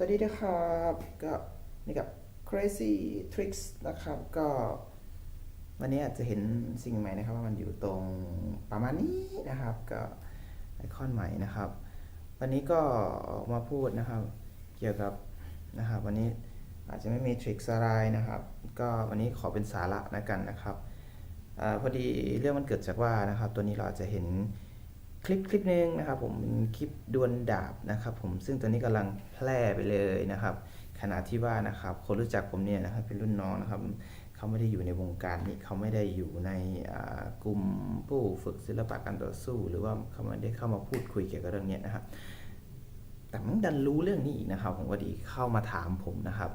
สวัสดีนะครับก็นี่กับ crazy tricks นะครับ ก็ วันนี้อาจจะเห็นสิ่งใหม่นะครับ ว่ามันอยู่ตรงประมาณนี้นะครับ ก็ไอคอนใหม่นะครับ วันนี้ก็ออกมาพูดนะครับ เกี่ยวกับนะครับ วันนี้อาจจะไม่มีทริคอะไรนะครับ ก็วันนี้ขอเป็นสาระนะกันนะครับอพอดีเรื่องมันเกิดจากว่านะครับ ตัวนี้เราอาจจะเห็น ลิปคลิปหนึ่งนะครับผมเป็นคลิปดวลดาบนะครับผมซึ่งตัวนี้กำลังแพร่ไปเลยนะครับ ขณะที่ว่านะครับคนรู้จักผมเนี่ยนะครับเป็นรุ่นน้องนะครับเขาไม่ได้อยู่ในวงการนี้เขาไม่ได้อยู่ในกลุ่มผู้ฝึกศิลปะการต่อสู้ หรือว่าเขาไม่ได้เข้ามาพูดคุยเกี่ยวกับเรื่องนี้นะครับแต่มันดันรู้เรื่องนี้อีกนะครับผมก็ดีเข้ามาถามผมนะครับ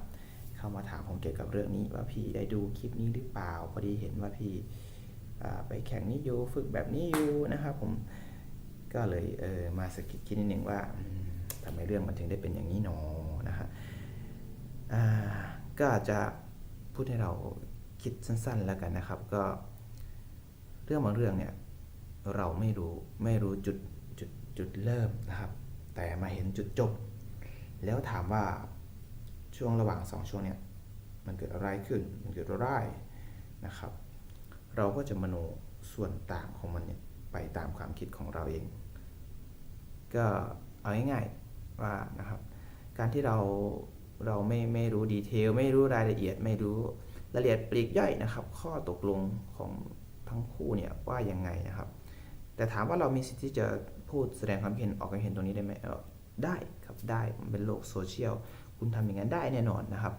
เข้ามาถามผมเกี่ยวกับเรื่องนี้ว่าพี่ได้ดูคลิปนี้หรือเปล่าพอดีเห็นว่าพี่ไปแข่งนี้อยู่ฝึกแบบนี้อยู่นะครับผม ก็เลยเออมาสะกิดคิดนิดนึงว่าทำไมเรื่องมันถึงได้เป็นอย่างนี้หนอนะฮะก็อาจจะพูดให้เราคิดสั้นๆแล้วกันนะครับ ก็เรื่องบางเรื่องเนี่ยเราไม่รู้ไม่รู้จุดจุดจุดเริ่มนะครับ แต่มาเห็นจุดจบ แล้วถามว่าช่วงระหว่างสองช่วงเนี่ยมันเกิดอะไรขึ้น มันเกิดอะไรนะครับ เราก็จะมโนส่วนต่างของมันเนี่ย ไปตามความคิดของเราเอง ก็เอาง่ายๆว่านะครับ การที่เราเราไม่ไม่รู้ดีเทลไม่รู้รายละเอียดไม่รู้รายละเอียดปลีกย่อยนะครับ ข้อตกลงของทั้งคู่เนี่ยว่ายังไงนะครับ แต่ถามว่าเรามีสิทธิ์ที่จะพูดแสดงความเห็นออกความเห็นตรงนี้ได้ไหมได้ครับได้มันเป็นโลกโซเชียลคุณทำอย่างนั้นได้แน่นอนนะครับ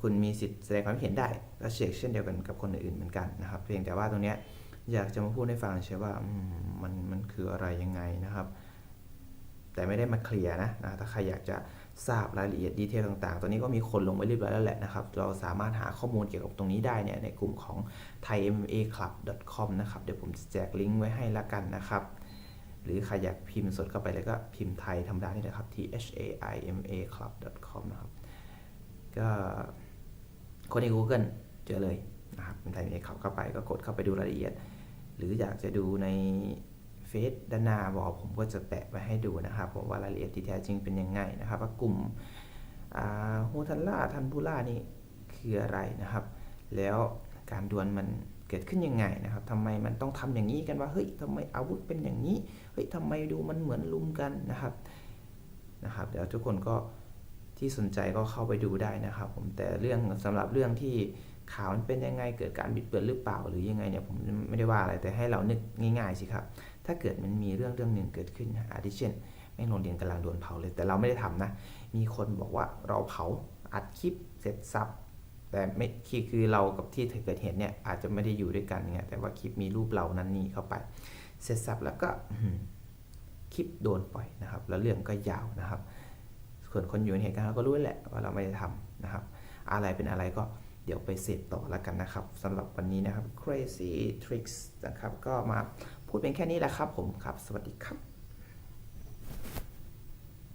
คุณมีสิทธิ์แสดงความเห็นได้ก็เชกเช่นเดียวกันกับคนอื่นๆเหมือนกันนะครับ เพียงแต่ว่าตรงเนี้ย อยากจะมาพูดให้ฟังเฉยว่ามันมันคืออะไรยังไงนะครับ แต่ไม่ได้มาเคลียร์นะนะถ้าใครอยากจะทราบรายละเอียดดีเทลต่างๆ ตอนนี้ก็มีคนลงไว้เรียบร้อยแล้วแหละนะครับ เราสามารถหาข้อมูลเกี่ยวกับตรงนี้ได้เนี่ยในกลุ่มของ thaimaclub.com นะครับ เดี๋ยวผมแจกลิงก์ไว้ให้ละกันนะครับ หรือใครอยากพิมพ์สดเข้าไปแล้วก็พิมพ์ไทยธรรมดานี่นะครับ t h a i m a club.com นะครับ ก็คนใน Google เจอเลยนะครับเป็นไทยเอขับเข้าไปก็กดเข้าไปดูรายละเอียด หรืออยากจะดูในเฟซด้านหน้าบอกผมก็จะแปะไว้ให้ดูนะครับผมว่ารายละเอียดที่แท้จริงเป็นยังไงนะครับว่ากลุ่มฮูทันล่าทันบูล่านี่คืออะไรนะครับ แล้วการดวลมันเกิดขึ้นยังไงนะครับทำไมมันต้องทำอย่างนี้กันว่าเฮ้ยทำไมอาวุธเป็นอย่างนี้เฮ้ยทำไมดูมันเหมือนลุมกันนะครับนะครับ เดี๋ยวทุกคนก็ที่สนใจก็เข้าไปดูได้นะครับ ผมแต่เรื่องสำหรับเรื่องที่ ข่าวมันเป็นยังไงเกิดการบิดเบือนหรือเปล่า หรือยังไงเนี่ยผมไม่ได้ว่าอะไรแต่ให้เรานึกง่ายๆสิครับ ถ้าเกิดมันมีเรื่องเรื่องหนึ่งเกิดขึ้นอาทิเช่นแม่งโรงเรียนกำลังโดนเผาเลย แต่เราไม่ได้ทำนะ มีคนบอกว่าเราเผาอัดคลิปเสร็จซับแต่ไม่คือคือเรากับที่เกิดเหตุเนี่ยอาจจะไม่ได้อยู่ด้วยกันเนี่ยแต่ว่าคลิปมีรูปเรานั้นนี่เข้าไป เสร็จสับแล้วก็คลิปโดนปล่อยนะครับ แล้วเรื่องก็ยาวนะครับ ส่วนคนอยู่ในเหตุการณ์ก็รู้แหละว่าเราไม่ได้ทำนะครับ อะไรเป็นอะไรก็ เดี๋ยวไปเสพต่อแล้วกันนะครับสำหรับวันนี้นะครับ crazy tricks นะครับ ก็มาพูดเป็นแค่นี้แหละครับผมครับ สวัสดีครับ